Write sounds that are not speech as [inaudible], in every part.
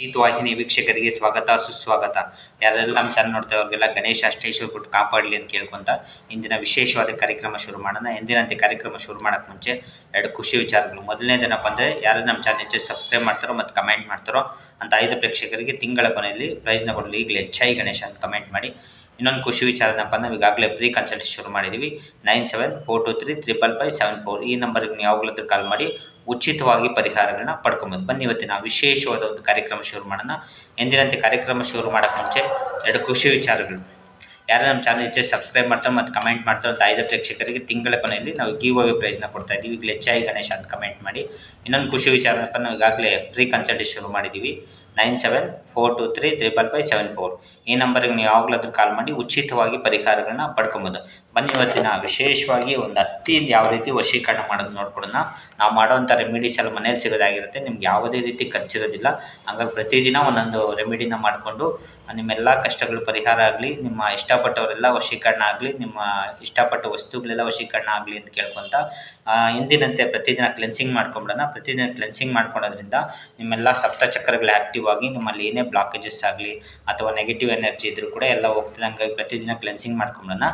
ವಾಹಿನಿ ವೀಕ್ಷಕರಿಗೆ ಸ್ವಾಗತ, ಸುಸ್ವಾಗತ. ಯಾರೆಲ್ಲ ನಮ್ಮ ಚಾನಲ್ ನೋಡ್ತಾ ಅವ್ರಿಗೆಲ್ಲ ಗಣೇಶ ಅಷ್ಟೇಶ್ವರ ಕೊಟ್ಟು ಕಾಪಾಡಲಿ ಅಂತ ಕೇಳ್ಕೊಂತ ಇಂದಿನ ವಿಶೇಷವಾದ ಕಾರ್ಯಕ್ರಮ ಶುರು ಮಾಡೋಣ. ಎಂದಿನಂತೆ ಕಾರ್ಯಕ್ರಮ ಶುರು ಮಾಡೋಕ್ಕೆ ಮುಂಚೆ ಎರಡು ಖುಷಿ ವಿಚಾರಗಳು. ಮೊದಲನೇದೇನಪ್ಪ ಅಂದರೆ ಯಾರು ನಮ್ಮ ಚಾನಲ್ ಹೆಚ್ಚು ಸಬ್ಸ್ಕ್ರೈಬ್ ಮಾಡ್ತಾರೋ ಮತ್ತು ಕಮೆಂಟ್ ಮಾಡ್ತಾರೋ ಅಂತ ಐದು ಪ್ರೇಕ್ಷಕರಿಗೆ ತಿಂಗಳ ಕೊನೆಯಲ್ಲಿ ಪ್ರೈಸ್ನ ಕೊಡಲು ಈಗಲೇ ಹೆಚ್ಚಾಯಿ ಗಣೇಶ ಅಂತ ಕಮೆಂಟ್ ಮಾಡಿ. ಇನ್ನೊಂದು ಖುಷಿ ವಿಚಾರ ಏನಪ್ಪ ನಾವು ಈಗಾಗಲೇ ಫ್ರೀ ಕನ್ಸಲ್ಟ್ ಶುರು ಮಾಡಿದ್ದೀವಿ nine seven four two three triple five seven four ಈ ನಂಬರ್ಗೆ ನೀವು ಯಾವಾಗಲಾದ್ರೂ ಕಾಲ್ ಮಾಡಿ. ಉಚಿತವಾಗಿ ಪರಿಹಾರಗಳನ್ನ ಪಡ್ಕೊಬೋದು. ಬನ್ನಿ ಇವತ್ತಿನ ವಿಶೇಷವಾದ ಒಂದು ಕಾರ್ಯಕ್ರಮ ಶುರು ಮಾಡೋಣ. ಎಂದಿನಂತೆ ಕಾರ್ಯಕ್ರಮ ಶುರು ಮಾಡೋಕ್ಕೆ ಮುಂಚೆ ಎರಡು ಖುಷಿ ವಿಚಾರಗಳು. ಯಾರು ನಮ್ಮ ಚಾನಲ್ ಹೆಚ್ಚು ಸಬ್ಸ್ಕ್ರೈಬ್ ಮಾಡ್ತಾರೆ ಮತ್ತು ಕಮೆಂಟ್ ಮಾಡ್ತಾರೆ ಅಂತ ಐದು ಪ್ರೇಕ್ಷಕರಿಗೆ ತಿಂಗಳ ಕೊನೆಯಲ್ಲಿ ನಾವು ಗಿವ್ ಅವೇ ಪ್ರೈಸ್ನ ಕೊಡ್ತಾ ಇದ್ದೀವಿ. ಈಗಲೇ ಹೆಚ್ಚಾಗಿ ಗಣೇಶ ಅಂತ ಕಮೆಂಟ್ ಮಾಡಿ. ಇನ್ನೊಂದು ಖುಷಿ ವಿಚಾರ ಅಂತ ನಾವು ಈಗಾಗಲೇ ಫ್ರೀ ಕನ್ಸಲ್ಟ್ ಶುರು ಮಾಡಿದ್ದೀವಿ. Nine seven four two three triple five seven four. ಈ ನಂಬರಿಗೆ ನೀವು ಯಾವಾಗಲಾದ್ರೂ ಕಾಲ್ ಮಾಡಿ ಉಚಿತವಾಗಿ ಪರಿಹಾರಗಳನ್ನ ಪಡ್ಕೊಬೋದು. ಬನ್ನಿ ಇವತ್ತಿನ ವಿಶೇಷವಾಗಿ ಒಂದು ಹತ್ತಿಯಿಂದ ಯಾವ ರೀತಿ ವಶೀಕರಣ ಮಾಡೋದು ನೋಡ್ಕೊಡೋಣ. ನಾವು ಮಾಡೋವಂಥ ರೆಮಿಡೀಸ್ ಎಲ್ಲ ಮನೇಲಿ ಸಿಗೋದಾಗಿರುತ್ತೆ. ನಿಮ್ಗೆ ಯಾವುದೇ ರೀತಿ ಖರ್ಚಿರೋದಿಲ್ಲ ಹಂಗಾಗಿ ಪ್ರತಿದಿನ ಒಂದೊಂದು ರೆಮಿಡಿನ ಮಾಡಿಕೊಂಡು, ನಿಮ್ಮೆಲ್ಲ ಕಷ್ಟಗಳು ಪರಿಹಾರ ಆಗಲಿ, ನಿಮ್ಮ ಇಷ್ಟಪಟ್ಟವರೆಲ್ಲ ವಶೀಕರಣ ಆಗಲಿ, ನಿಮ್ಮ ಇಷ್ಟಪಟ್ಟ ವಸ್ತುಗಳೆಲ್ಲ ವಶೀಕರಣ ಆಗಲಿ ಅಂತ ಕೇಳ್ಕೊತ ಎಂದಿನಂತೆ ಪ್ರತಿದಿನ ಕ್ಲೆನ್ಸಿಂಗ್ ಮಾಡ್ಕೊಂಬಿಡೋಣ. ಪ್ರತಿದಿನ ಕ್ಲೆನ್ಸಿಂಗ್ ಮಾಡ್ಕೊಳೋದ್ರಿಂದ ನಿಮ್ಮೆಲ್ಲ ಸಪ್ತ ಚಕ್ರಗಳು ಆ್ಯಕ್ಟಿವ್ ಆಗಿ ನಿಮ್ಮಲ್ಲಿ ಏನೇ ಬ್ಲಾಕೇಜಸ್ ಆಗಲಿ ಅಥವಾ ನೆಗೆಟಿವ್ ಎನರ್ಜಿ ಇದ್ರೂ ಕೂಡ ಎಲ್ಲ ಹೋಗ್ತದೆ. ಹಂಗಾಗಿ ಪ್ರತಿದಿನ ಕ್ಲೆನ್ಸಿಂಗ್ ಮಾಡ್ಕೊಂಬಿಡೋಣ.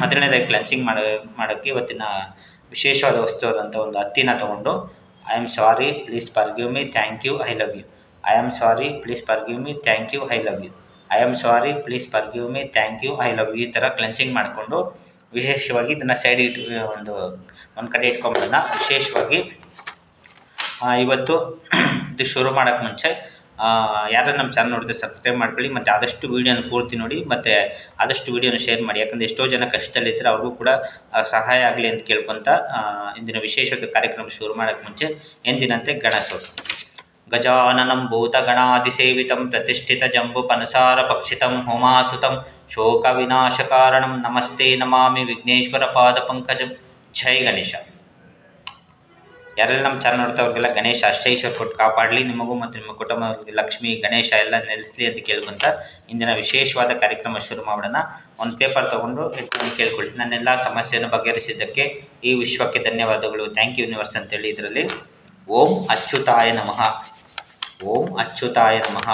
ಮೊದಲನೇದಾಗಿ ಕ್ಲೆನ್ಸಿಂಗ್ ಮಾಡೋ, ಮಾಡೋಕ್ಕೆ ಇವತ್ತಿನ ವಿಶೇಷವಾದ ವಸ್ತು ಆದಂಥ ಒಂದು ಹತ್ತಿನ ತೊಗೊಂಡು I am sorry please forgive me thank you I love you I am sorry please forgive me thank you I love you I am sorry please forgive me thank you I love you ಈ ಥರ cleansing ಮಾಡಿಕೊಂಡು, ವಿಶೇಷವಾಗಿ ಇದನ್ನು side ಇಟ್ಟು ಒಂದು ಒಂದು ಕಡೆ ಇಟ್ಕೊಂಬಿಡೋಣ ವಿಶೇಷವಾಗಿ ಇವತ್ತು [clears throat] ಇದು ಶುರು ಮಾಡೋಕ್ಕೆ ಮುಂಚೆ ಯಾರು ನಮ್ಮ ಚಾನಲ್ ನೋಡಿದ್ರೆ ಸಬ್ಸ್ಕ್ರೈಬ್ ಮಾಡ್ಕೊಳ್ಳಿ ಮತ್ತು ಆದಷ್ಟು ವೀಡಿಯೋನ ಪೂರ್ತಿ ನೋಡಿ ಮತ್ತು ಆದಷ್ಟು ವೀಡಿಯೋನ ಶೇರ್ ಮಾಡಿ. ಯಾಕಂದರೆ ಎಷ್ಟೋ ಜನ ಕಷ್ಟದಲ್ಲಿದ್ದರೆ ಅವ್ರಿಗೂ ಕೂಡ ಸಹಾಯ ಆಗಲಿ ಅಂತ ಕೇಳ್ಕೊತ ಇಂದಿನ ವಿಶೇಷ ಕಾರ್ಯಕ್ರಮ ಶುರು ಮಾಡೋಕ್ಕೆ ಮುಂಚೆ ಎಂದಿನಂತೆ ಗಣೇಶೋತ್ಸವ. ಗಜಾನನಂ ಭೂತಗಣಾದಿಸೇವಿತಂ ಪ್ರತಿಷ್ಠಿತ ಜಂಬು ಪನಸಾರ ಪಕ್ಷಿತಂ ಹೋಮಾಸುತಂ ಶೋಕ ವಿನಾಶಕಾರಣಂ ನಮಸ್ತೆ ನಮಾಮಿ ವಿಘ್ನೇಶ್ವರ ಪಾದ ಪಂಕಜಂ. ಜೈ ಗಣೇಶ. ಯಾರೆಲ್ಲ ನಮ್ಮ ಚಾನಲ್ ನೋಡ್ತಾ ಅವ್ರಿಗೆಲ್ಲ ಗಣೇಶ ಆಶೀರ್ವಾದ ಕೊಟ್ಟು ಕಾಪಾಡಲಿ, ನಿಮಗೂ ಮತ್ತು ನಿಮ್ಮ ಕುಟುಂಬಕ್ಕೆ ಲಕ್ಷ್ಮಿ, ಗಣೇಶ ಎಲ್ಲ ನೆಲೆಸಲಿ ಅಂತ ಕೇಳ್ಕೊಂತ ಇಂದಿನ ವಿಶೇಷವಾದ ಕಾರ್ಯಕ್ರಮ ಶುರು ಮಾಡೋಣ. ಒಂದು ಪೇಪರ್ ತೊಗೊಂಡು ಕೇಳ್ಕೊಳ್ಳಿ ನನ್ನೆಲ್ಲ ಸಮಸ್ಯೆಯನ್ನು ಬಗೆಹರಿಸಿದ್ದಕ್ಕೆ ಈ ವಿಶ್ವಕ್ಕೆ ಧನ್ಯವಾದಗಳು. ಥ್ಯಾಂಕ್ ಯು ಯೂನಿವರ್ಸ್ ಅಂತೇಳಿ ಇದರಲ್ಲಿ. ಓಂ ಅಚ್ಯುತಾಯ ನಮಃ. ಓಂ ಅಚ್ಯುತಾಯ ನಮಃ.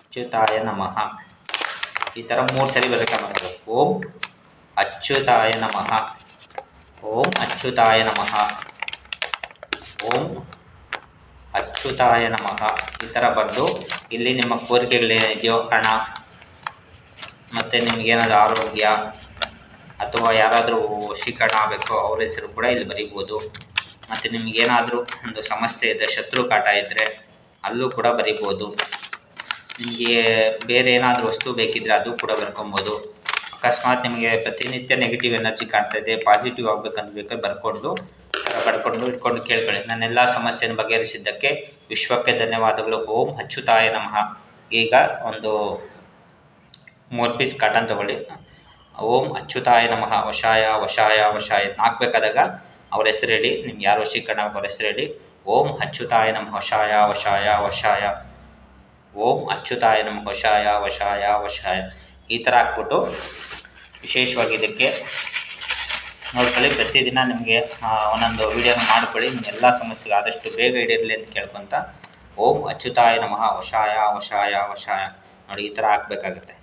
ಅಚ್ಯುತಾಯ ನಮಃ. ಈ ಥರ ಮೂರು ಸರಿ ಬೆಳಕ ಮಾಡೋದು ಓಂ ಅಚ್ಯುತಾಯ ನಮಃ. ಓಂ ಅಚ್ಯುತಾಯ ನಮಃ. ಓಂ. ಅಚ್ಯುತಾಯ ನಮಃ. ಈ ಥರ ಬರೆದು, ಇಲ್ಲಿ ನಿಮ್ಮ ಕೋರಿಕೆಗಳೇನಿದೆಯೋ ಹಣ, ಮತ್ತು ನಿಮಗೇನಾದ್ರು ಆರೋಗ್ಯ, ಅಥವಾ ಯಾರಾದರೂ ವಶೀಕರಣ ಆಗಬೇಕೋ, ಅವ್ರ ಹೆಸರು ಕೂಡ ಇಲ್ಲಿ ಬರೀಬೋದು. ಮತ್ತು ನಿಮಗೇನಾದರೂ ಒಂದು ಸಮಸ್ಯೆ ಇದೆ ಶತ್ರು ಕಾಟ ಇದ್ದರೆ ಅಲ್ಲೂ ಕೂಡ ಬರೀಬೋದು. ನಿಮಗೆ ಬೇರೆ ಏನಾದರೂ ವಸ್ತು ಬೇಕಿದ್ದರೆ ಅದು ಕೂಡ ಬರ್ಕೊಬೋದು. ಅಕಸ್ಮಾತ್ ನಿಮಗೆ ಪ್ರತಿನಿತ್ಯ ನೆಗೆಟಿವ್ ಎನರ್ಜಿ ಕಾಣ್ತಾ ಇದೆ ಪಾಸಿಟಿವ್ ಆಗ್ಬೇಕಂತ ಬೇಕಾದ್ರೆ ಬರ್ಕೊಂಡು ಪಡ್ಕೊಂಡು ಇಟ್ಕೊಂಡು ಕೇಳ್ಕೊಳ್ಳಿ. ನನ್ನೆಲ್ಲ ಸಮಸ್ಯೆಯನ್ನು ಬಗೆಹರಿಸಿದ್ದಕ್ಕೆ ವಿಶ್ವಕ್ಕೆ ಧನ್ಯವಾದಗಳು. ಓಂ ಅಚ್ಚುತಾಯ ನಮಃ. ಈಗ ಒಂದು ಮೂರು ಪೀಸ್ ಕಾಟನ್ ತಗೊಳ್ಳಿ. ಓಂ ಅಚ್ಚುತಾಯ ನಮಃ. ವಶಾಯ ವಶಾಯ ವಶಾಯ. ಹಾಕ್ಬೇಕಾದಾಗ ಅವ್ರ ಹೆಸರು ಹೇಳಿ. ನಿಮ್ಗೆ ಯಾರು ವಶೀಕರಣ ಅವ್ರ ಹೆಸರು ಹೇಳಿ. ಓಂ ಅಚ್ಚುತಾಯ ನಮಃ. ವಶಾಯ ವಶಾಯ ವಶಾಯ. ಓಂ ಅಚ್ಚುತಾಯ ನಮಃ. ವಶಾಯ ವಶಾಯ ವಶಾಯ. ಈ ಥರ ಹಾಕ್ಬಿಟ್ಟು ವಿಶೇಷವಾಗಿ ಇದಕ್ಕೆ ನೋಡ್ಕೊಳ್ಳಿ, ಪ್ರತಿದಿನ ನಿಮಗೆ ಒಂದೊಂದು ವೀಡಿಯೋನ ಮಾಡ್ಕೊಳ್ಳಿ. ಎಲ್ಲ ಸಮಸ್ಯೆಗೆ ಆದಷ್ಟು ಬೇಗ ಹಿಡಿಯಲಿ ಅಂತ ಕೇಳ್ಕೊತ, ಓಂ ಅಚ್ಯುತಾಯ ನಮಃ, ವಶಾಯ ವಶಾಯ ವಶಾಯ. ನೋಡಿ, ಈ ಥರ ಹಾಕ್ಬೇಕಾಗತ್ತೆ.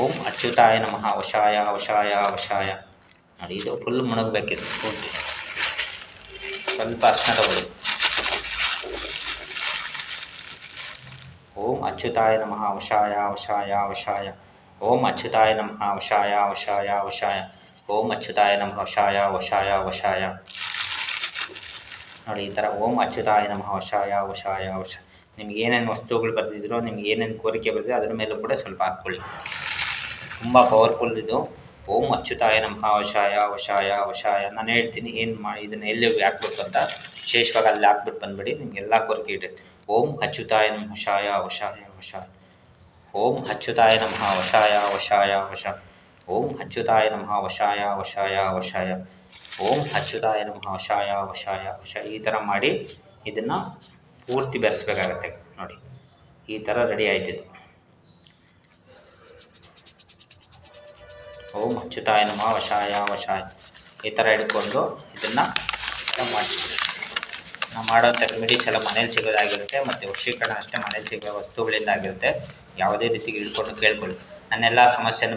ಓಂ ಅಚ್ಯುತಾಯ ನಮಃ, ವಶಾಯ ವಶಾಯ ವಶಾಯ. ನೋಡಿ, ಇದು ಫುಲ್ ಮುಣಗಬೇಕಿದೆ ಪೂರ್ತಿ. ಸ್ವಲ್ಪ ಅರ್ಶನ ತಗೊಳ್ಳಿ. ಓಂ ಅಚ್ಯುತಾಯ ನಮಃ, ವಶಾಯ ವಶಾಯ ವಶಾಯ. ಓಂ ಅಚ್ಯುತಾಯ ನಮಃ, ವಶಾಯ ವಶಾಯ ವಶಾಯ. ಓಂ ಅಚ್ಯುತಾಯ ನಮಃ, ವಶಾಯ ವಶಾಯ ವಶಾಯ. ನೋಡಿ, ಈ ಥರ ಓಂ ಅಚ್ಯುತಾಯ ನಮಃ, ವಶಾಯ ವಶಾಯ, ವಶ. ನಿಮ್ಗೆ ಏನೇನು ವಸ್ತುಗಳು ಬರೆದಿದ್ರೋ, ನಿಮ್ಗೆ ಏನೇನು ಕೋರಿಕೆ ಬರೆದಿದೆ ಅದ್ರ ಮೇಲೂ ಕೂಡ ಸ್ವಲ್ಪ ಹಾಕ್ಕೊಳ್ಳಿ. ತುಂಬ ಪವರ್ಫುಲ್ ಇದು. ಓಂ ಅಚ್ಯುತಾಯ ನಮಃ, ವಶಾಯ ವಶಾಯ ವಶಾಯ. ನಾನು ಹೇಳ್ತೀನಿ, ಏನು ಮಾಡಿ ಇದನ್ನು ಎಲ್ಲಿ ಹಾಕ್ಬಿಟ್ಟು ಅಂತ ವಿಶೇಷವಾಗಿ ಅಲ್ಲಿ ಹಾಕ್ಬಿಟ್ಟು ಬಂದ್ಬಿಡಿ ನಿಮಗೆಲ್ಲ ಕೋರಿಕೆ ಇದೆ. ಓಂ ಅಚ್ಯುತಾಯ ನಮಃ, ವಶಾಯ ವಶಾಯ ವಶಾಯ. ಓಂ ಅಚ್ಯುತಾಯ ನಮಃ, ವಶಾಯ ವಶಾಯ ವಶ ಓಂ ಅಚ್ಯುತಾಯ ನಮಃ ವಶಾಯ ವಶಾಯ ವಶಾಯ. ಓಂ ಅಚ್ಯುತಾಯ ನಮಃ, ವಶಾಯ ವಶಾಯ ವಶ ಈ ಥರ ಮಾಡಿ ಇದನ್ನು ಪೂರ್ತಿ ಬೆರೆಸ್ಬೇಕಾಗತ್ತೆ. ನೋಡಿ, ಈ ಥರ ರೆಡಿ ಆಯ್ತಿದ್ದು ಓಂ ಅಚ್ಯುತಾಯ ನಮಃ, ವಶಾಯ ವಶಾಯ. ಈ ಥರ ಹಿಡ್ಕೊಂಡು ಇದನ್ನು ಮಾಡಿ ನಾವು ಮಾಡೋಂಥ ರೆಮಿಡೀಸ್ ಎಲ್ಲ ಮನೇಲಿ ಸಿಗೋದಾಗಿರುತ್ತೆ ಮತ್ತು ವಶೀಕರಣ ಅಷ್ಟೇ ಮನೇಲಿ ಸಿಗೋ ವಸ್ತುಗಳಿಂದ ಆಗಿರುತ್ತೆ. ಯಾವುದೇ ರೀತಿಗೆ ಹಿಡ್ಕೊಂಡು ಕೇಳ್ಕೊಳ್ಳಿ. ನನ್ನೆಲ್ಲ ಸಮಸ್ಯೆಯನ್ನು